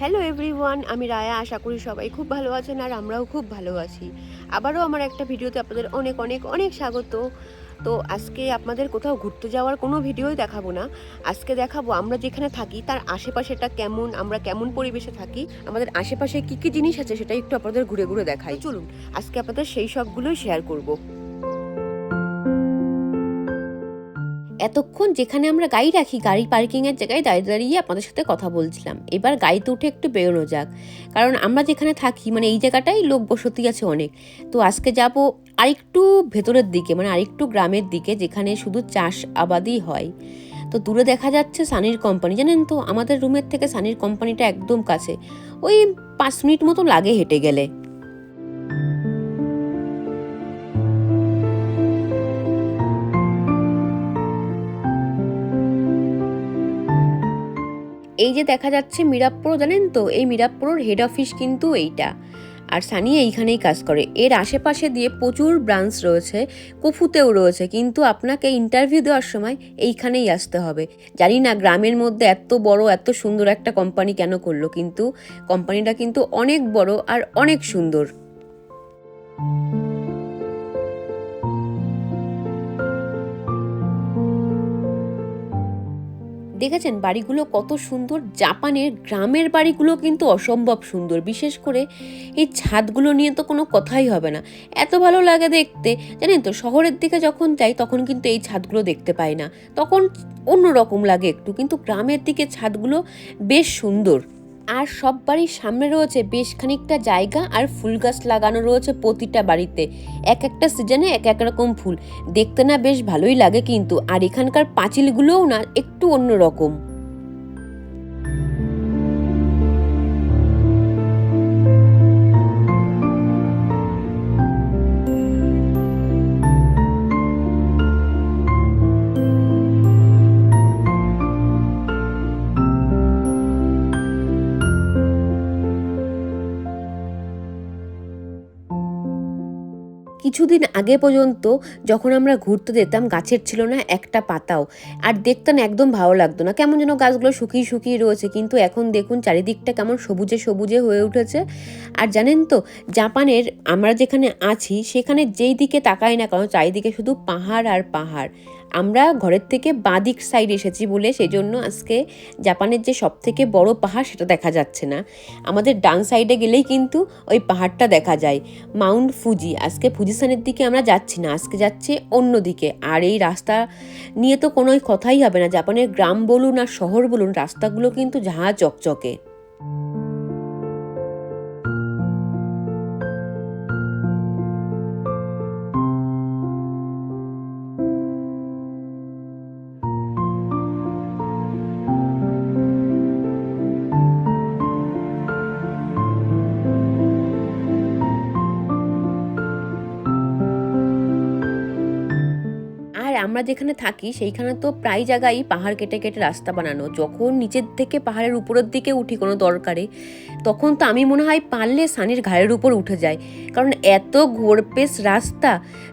Hello everyone আমি রায়া আশা করি সবাই খুব ভালো আছেন আর আমরাও খুব ভালো আছি। আবারও আমার একটা ভিডিওতে আপনাদের অনেক অনেক অনেক স্বাগত। তো আজকে আপনাদের কোথাও ঘুরতে যাওয়ার কোনো ভিডিওই দেখাবো না। আজকে দেখাবো আমরা যেখানে থাকি তার আশেপাশেটা কেমন আমরা কেমন পরিবেশে থাকি আমাদের আশেপাশে কি কি জিনিস আছে সেটা একটু আপনাদের ঘুরে ঘুরে দেখাই। চলুন। আজকে আপনাদের সেই সবগুলোই শেয়ার করব। এতক্ষণ যেখানে আমরা গাড়ি রাখি, গাড়ি পার্কিংয়ের জায়গায় দাঁড়িয়ে দাঁড়িয়ে আপনাদের সাথে কথা বলছিলাম। এবার গাড়িতে উঠে একটু বেরোনো যাক। কারণ আমরা যেখানে থাকি মানে এই জায়গাটাই লোক বসতি আছে অনেক। তো আজকে যাব আরেকটু ভেতরের দিকে মানে আরেকটু গ্রামের দিকে, যেখানে শুধু চাষ আবাদই হয়। তো দূরে দেখা যাচ্ছে সানির কোম্পানি জানেন তো? আমাদের রুমের থেকে সানির কোম্পানিটা একদম কাছে। ওই পাঁচ মিনিট মতো লাগে হেঁটে গেলে। এই যে দেখা যাচ্ছে মিরাপ্পুর জানেন তো? এই মিরাপ্পুরের হেড অফিস কিন্তু এইটা। আর সানি এইখানেই কাজ করে। এর আশেপাশে দিয়ে প্রচুর ব্রাঞ্চ রয়েছে, কুফুতেও রয়েছে। কিন্তু আপনাকে ইন্টারভিউ দেওয়ার সময় এইখানেই আসতে হবে। জানি না গ্রামের মধ্যে এত বড়, এত সুন্দর একটা কোম্পানি কেন করল, কিন্তু কোম্পানিটা কিন্তু অনেক বড় আর অনেক সুন্দর। দেখেছেন বাড়িগুলো কত সুন্দর? জাপানের গ্রামের বাড়িগুলো কিন্তু অসম্ভব সুন্দর। বিশেষ করে এই ছাদগুলো নিয়ে তো কোনো কথাই হবে না। এত ভালো লাগে দেখতে। জানেন তো, শহরের দিকে যখন যাই তখন কিন্তু এই ছাদগুলো দেখতে পাই না। তখন অন্য রকম লাগে একটু। কিন্তু গ্রামের দিকে ছাদগুলো বেশ সুন্দর। আর সব বাড়ির সামনে রয়েছে বেশ খানিকটা জায়গা আর ফুল গাছ লাগানো রয়েছে প্রতিটা বাড়িতে। এক একটা সিজনে এক এক রকম ফুল। দেখতে না বেশ ভালোই লাগে কিন্তু। আর এখানকার পাঁচিলগুলোও না একটু অন্য রকম কিছুদিন আগে পর্যন্ত যখন আমরা ঘুরতে যেতাম, গাছের ছিল না একটা পাতাও। আর দেখতাম একদম ভালো লাগতো না। কেমন যেন গাছগুলো শুকিয়ে শুকিয়ে রয়েছে, কিন্তু এখন দেখুন চারিদিকটা কেমন সবুজে সবুজে হয়ে উঠেছে। আর জানেন তো, জাপানের আমরা যেখানে আছি, সেখানে যেই দিকে তাকাই না কারণ চারিদিকে শুধু পাহাড় আর পাহাড়। আমরা ঘরের থেকে বাদিক সাইড এসেছি বলে সেই জন্য আজকে জাপানের যে সব থেকে বড় পাহাড় সেটা দেখা যাচ্ছে না। আমাদের ডান সাইডে গেলেই কিন্তু ওই পাহাড়টা দেখা যায়, মাউন্ট ফুজি। আজকে ফুজিসানের দিকে আমরা যাচ্ছি না, আজকে যাচ্ছে অন্য দিকে। আর এই রাস্তা নিয়ে তো কোনো কথাই হবে না। জাপানের গ্রাম বলুন আর শহর বলুন, রাস্তাগুলো কিন্তু ঝাঁ চকচকে। আমরা যেখানে থাকি, সেইখানে তো প্রায় জায়গায় পাহাড় কেটে কেটে রাস্তা বানানো। যখন নিচের থেকে পাহাড়ের উপরের দিকে উঠি কোনো দরকারে, তখন তো আমি মনে হয় পারলে সানির ঘাড়ের উপর উঠে যায় কারণ এত ঘোরপেস রাস্তা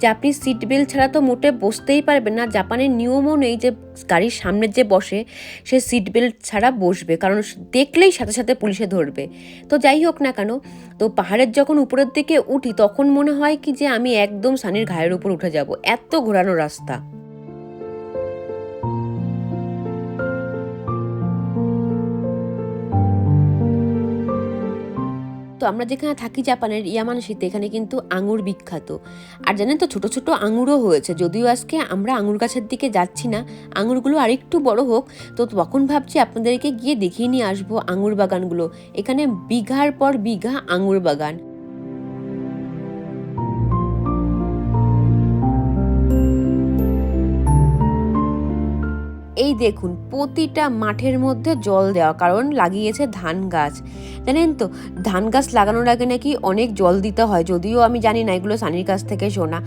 যে আপনি সিট বেল্ট ছাড়া তো মোটে বসতেই পারবেন না। জাপানের নিয়মও নেই যে গাড়ির সামনে যে বসে, সে সিট বেল্ট ছাড়া বসবে। কারণ দেখলেই সাথে সাথে পুলিশে ধরবে। তো যাই হোক না কেন, তো পাহাড়ের যখন উপরের দিকে উঠি, তখন মনে হয় কি যে আমি একদম সানির ঘায়ের উপর উঠে যাব। এত ঘোরানো রাস্তা। তো আমরা যেখানে থাকি জাপানের ইয়ামানসিতে এখানে কিন্তু আঙুর বিখ্যাত। আর জানেন তো, ছোট ছোট আঙুরও হয়েছে। যদিও আজকে আমরা আঙুর গাছের দিকে যাচ্ছি না, আঙুরগুলো আরেকটু বড় হোক, তো তখন ভাবছি আপনাদেরকে গিয়ে দেখিয়ে নিয়ে আসব আঙুর বাগানগুলো। এখানে বিঘার পর বিঘা আঙুর বাগান। এই দেখুন, প্রতিটা মাঠের মধ্যে জল দেওয়া, কারণ লাগিয়েছে ধান গাছ। জানেন তো, ধান গাছ লাগানোর আগে নাকি অনেক জল দিতে হয়, যদিও আমি জানি না, এগুলো সানির কাছ থেকে শোনা।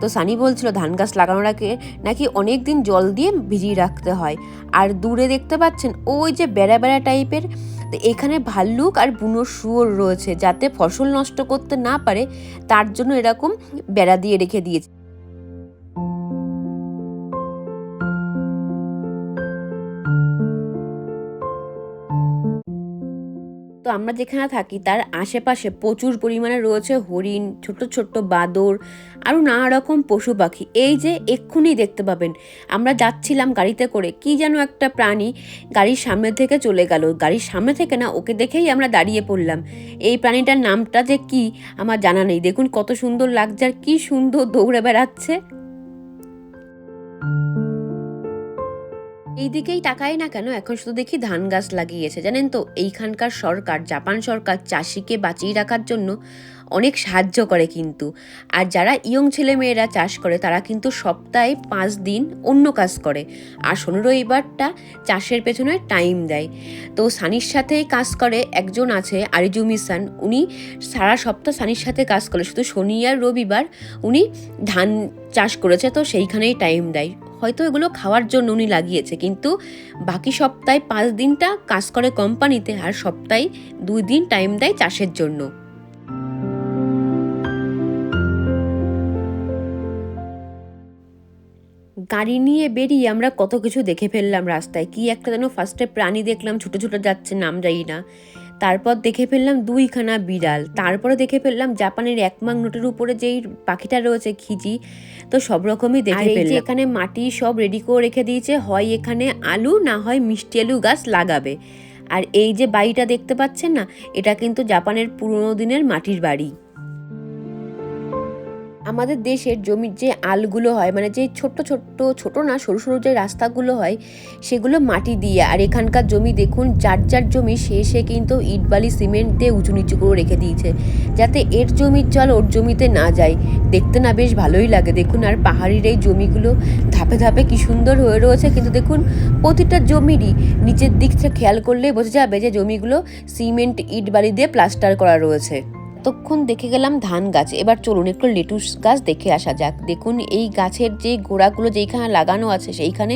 তো সানি বলছিল, ধান গাছ লাগানোর আগে নাকি অনেক দিন জল দিয়ে ভিজিয়ে রাখতে হয়। আর দূরে দেখতে পাচ্ছেন, ওই যে বেড়া বেড়া টাইপের, তো এখানে ভাল্লুক আর বুনো শুয়োর রয়েছে, যাতে ফসল নষ্ট করতে না পারে, তার জন্য এরকম বেড়া দিয়ে রেখে দিয়েছে। তো আমরা যেখানে থাকি, তার আশেপাশে প্রচুর পরিমাণে রয়েছে হরিণ, ছোট ছোট্ট বাদর, আরও নানা রকম পশু পাখি। এই যে এক্ষুনি দেখতে পাবেন, আমরা যাচ্ছিলাম গাড়িতে করে, কি যেন একটা প্রাণী গাড়ির সামনে থেকে চলে গেল। গাড়ির সামনে থেকে না, ওকে দেখেই আমরা দাঁড়িয়ে পড়লাম। এই প্রাণীটার নামটা যে কি, আমার জানা নেই। দেখুন কত সুন্দর লাগছে আর কি সুন্দর দৌড়ে বেড়াচ্ছে। এই দিকেই তাকাই না কেন? এখন শুধু দেখি ধান গাছ লাগিয়েছে, জানেন তো? এইখানকার সরকার, জাপান সরকার চাষিকে বাঁচিয়ে রাখার জন্য অনেক সাহায্য করে কিন্তু। আর যারা ইয়ং ছেলে মেয়েরা চাষ করে, তারা কিন্তু সপ্তাহে পাঁচ দিন অন্য কাজ করে। আর শনি রবিবারটা চাষের পেছনে টাইম দেয়। তো সানির সাথেই কাজ করে, একজন আছে আরিজুমি সান উনি সারা সপ্তাহ সানির সাথে কাজ করে। শুধু শনি আর রবিবার উনি ধান চাষ করেছে, তো সেইখানেই টাইম দেয়। হয়তো এগুলো খাওয়ার জন্য উনি লাগিয়েছে, কিন্তু বাকি সপ্তাহে পাঁচ দিনটা কাজ করে কোম্পানিতে আর সপ্তাহে দুই দিন টাইম দেয় চাষের জন্য। গাড়ি নিয়ে বেরিয়ে আমরা কত কিছু দেখে ফেললাম রাস্তায়। কি একটা যেন ফার্স্টে প্রাণী দেখলাম ছোটো ছোটো যাচ্ছে, নাম যাই না। তারপর দেখে ফেললাম দুইখানা বিড়াল। তারপরে দেখে ফেললাম জাপানের এক মাং নোটের উপরে যেই পাখিটা রয়েছে খিজি তো সব রকমই দেখে ফেললাম। এখানে মাটি সব রেডি করে রেখে দিয়েছে হয় এখানে আলু না হয় মিষ্টি আলু গাছ লাগাবে। আর এই যে বাড়িটা দেখতে পাচ্ছেন না এটা কিন্তু জাপানের পুরোনো দিনের মাটির বাড়ি। আমাদের দেশের জমির যে আলগুলো হয় মানে যে ছোট্ট ছোট্ট, ছোট না, সরু সরু যে রাস্তাগুলো হয়, সেগুলো মাটি দিয়ে, আর এখানকার জমি দেখুন, যার যার জমি সে সে কিন্তু ইট বালি সিমেন্ট দিয়ে উঁচু নিচু করে রেখে দিয়েছে। যাতে এর জমির জল ওর জমিতে না যায়। দেখতে না বেশ ভালোই লাগে। দেখুন, আর পাহাড়ির এই জমিগুলো ধাপে ধাপে কি সুন্দর হয়ে রয়েছে। কিন্তু দেখুন, প্রতিটা জমিরই নিচের দিক থেকে খেয়াল করলেই বোঝা যাবে যে জমিগুলো সিমেন্ট ইট বালি দিয়ে প্লাস্টার করা রয়েছে। এতক্ষণ দেখে গেলাম ধান গাছ। এবার চলুন একটু লেটুস গাছ দেখে আসা যাক। দেখুন, এই গাছের যে গোড়াগুলো যেইখানে লাগানো আছে, সেইখানে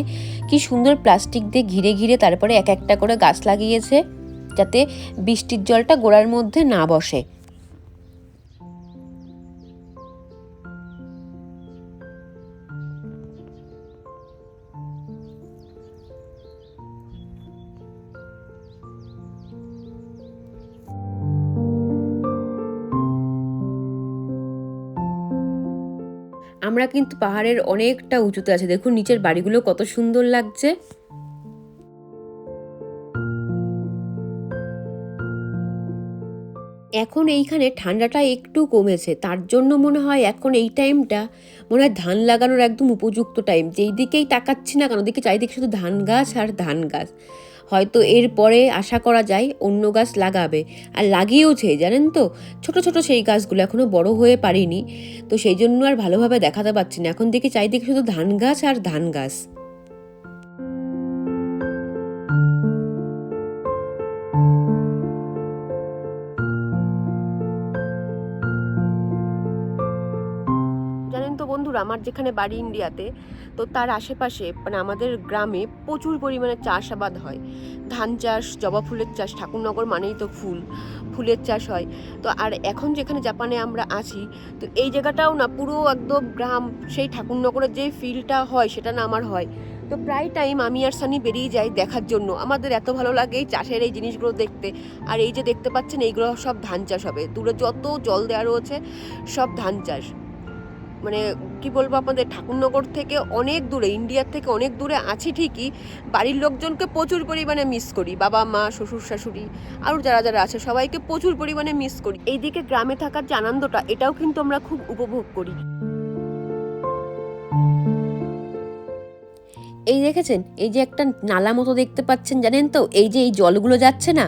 কি সুন্দর প্লাস্টিক দিয়ে ঘিরে ঘিরে তারপরে এক একটা করে গাছ লাগিয়েছে, যাতে বৃষ্টির জলটা গোড়ার মধ্যে না বসে। আমরা কিন্তু পাহাড়ের অনেকটা উঁচুতে আছে। দেখুন, নিচের বাড়িগুলো কত সুন্দর লাগছে। এখন এইখানে ঠান্ডাটা একটু কমেছে। তার জন্য মনে হয় এখন এই টাইমটা মনে হয় ধান লাগানোর একদম উপযুক্ত টাইম। যেই দিকেই তাকাচ্ছি না কেন দিকে চারিদিকে শুধু ধান গাছ আর ধান গাছ। হয়তো এর পরে আশা করা যায় অন্য গাছ লাগাবে। আর লাগিয়েওছে, জানেন তো? ছোট ছোট সেই গাছগুলো এখনও বড় হয়ে পারিনি। তো সেই জন্য আর ভালোভাবে দেখাতে পারছি না। এখন দেখি চারিদিকে শুধু ধান গাছ আর ধান গাছ। আমার যেখানে বাড়ি ইন্ডিয়াতে, তো তার আশেপাশে মানে আমাদের গ্রামে প্রচুর পরিমাণে চাষাবাদ হয়। ধান চাষ, জবা ফুলের চাষ, ঠাকুরনগর মানেই তো ফুল, ফুলের চাষ হয়। তো আর এখন যেখানে জাপানে আমরা আছি, তো এই জায়গাটাও না পুরো একদম গ্রাম, সেই ঠাকুরনগরের যে ফিলটা হয় সেটা না আমার হয়। তো প্রায় টাইম আমি আর সানি বেরিয়ে যাই দেখার জন্য। আমাদের এত ভালো লাগে এই চাষের এই জিনিসগুলো দেখতে। আর এই যে দেখতে পাচ্ছেন, এইগুলো সব ধান চাষ হবে। দূরে যত জল দেওয়া রয়েছে, সব ধান চাষ। মানে কি বলব আপনাদের, ঠাকুরনগর থেকে অনেক দূরে, ইন্ডিয়ার থেকে অনেক দূরে আছি ঠিকই, বাড়ির লোকজনকে প্রচুর পরিমাণে মিস করি, বাবা, মা, শ্বশুর, শাশুড়ি, আরও যারা যারা আছে, সবাইকে প্রচুর পরিমাণে মিস করি। এইদিকে গ্রামে থাকার যে আনন্দটা, এটাও কিন্তু আমরা খুব উপভোগ করি। এই দেখেছেন, এই যে একটা নালা মতো দেখতে পাচ্ছেন, জানেন তো? এই যে এই জলগুলো যাচ্ছে না,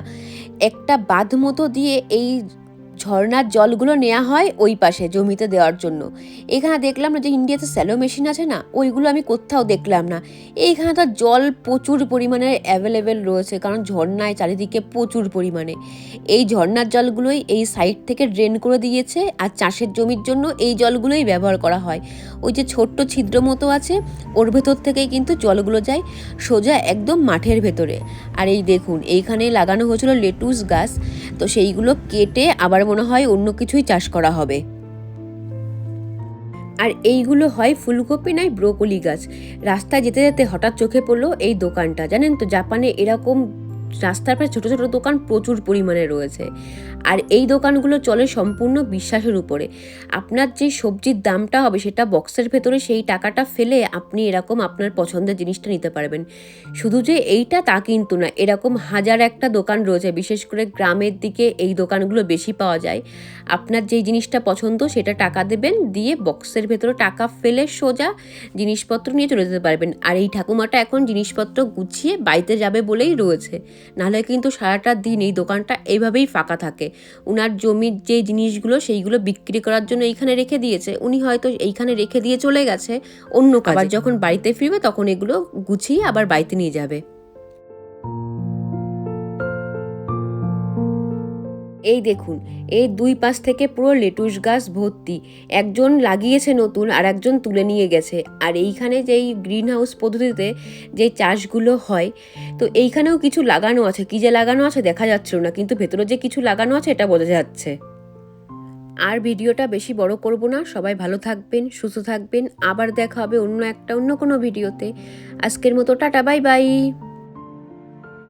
একটা বাঁধ মতো দিয়ে এই ঝর্ণার জলগুলো নেওয়া হয় ওই পাশে জমিতে দেওয়ার জন্য। এখানে দেখলাম না যে ইন্ডিয়াতে স্যালো মেশিন আছে না? ওইগুলো আমি কোথাও দেখলাম না। এইখানে তো জল প্রচুর পরিমাণে অ্যাভেলেবেল রয়েছে, কারণ ঝর্ণায় চারিদিকে প্রচুর পরিমাণে। এই ঝর্ণার জলগুলোই এই সাইড থেকে ড্রেন করে দিয়েছে আর চাষের জমির জন্য এই জলগুলোই ব্যবহার করা হয়। ওই যে ছোট্ট ছিদ্র মতো আছে, ওর ভেতর থেকেই কিন্তু জলগুলো যায়, সোজা একদম মাঠের ভেতরে। আর এই দেখুন এইখানে লাগানো হয়েছিল লেটুস গাছ, তো সেইগুলো কেটে আবার মনে হয় অন্য কিছুই চাষ করা হবে। আর এইগুলো হয় ফুলকপি নয়, ব্রোকলি গাছ। রাস্তায় যেতে যেতে হঠাৎ চোখে পড়ল এই দোকানটা। জানেন তো, জাপানে এরকম রাস্তার পাশে ছোটো ছোটো দোকান প্রচুর পরিমাণে রয়েছে। আর এই দোকানগুলো চলে সম্পূর্ণ বিশ্বাসের উপরে। আপনার যে সবজির দামটা হবে সেটা বক্সের ভেতরে সেই টাকাটা ফেলে আপনি এরকম আপনার পছন্দের জিনিসটা নিতে পারবেন। শুধু যে এইটা তা কিন্তু না, এরকম হাজার একটা দোকান রয়েছে, বিশেষ করে গ্রামের দিকে এই দোকানগুলো বেশি পাওয়া যায়। আপনার যেই জিনিসটা পছন্দ সেটা টাকা দেবেন, দিয়ে বক্সের ভেতরে টাকা ফেলে সোজা জিনিসপত্র নিয়ে চলে যেতে পারবেন। আর এই ঠাকুমাটা এখন জিনিসপত্র গুছিয়ে বাড়িতে যাবে বলেই রয়েছে। নাহলে কিন্তু সারাটা দিন এই দোকানটা এইভাবেই ফাঁকা থাকে। উনার জমির যে জিনিসগুলো সেইগুলো বিক্রি করার জন্য এইখানে রেখে দিয়েছে উনি হয়তো এইখানে রেখে দিয়ে চলে গেছে অন্য কাজ। যখন বাড়িতে ফিরবে তখন এগুলো গুছিয়ে আবার বাড়িতে নিয়ে যাবে। এই দেখুন এই দুই পাশ থেকে পুরো লেটুস গাছ ভর্তি। একজন লাগিয়েছে নতুন, আর একজন তুলে নিয়ে গেছে। আর এইখানে যেই গ্রিন হাউস পদ্ধতিতে যে চাষগুলো হয়, তো এইখানেও কিছু লাগানো আছে। কী যে লাগানো আছে দেখা যাচ্ছিল না, কিন্তু ভেতরে যে কিছু লাগানো আছে এটা বোঝা যাচ্ছে। আর ভিডিওটা বেশি বড় করব না। সবাই ভালো থাকবেন, সুস্থ থাকবেন। আবার দেখা হবে অন্য একটা, অন্য কোনো ভিডিওতে। আজকের মতো টাটা, বাই বাই।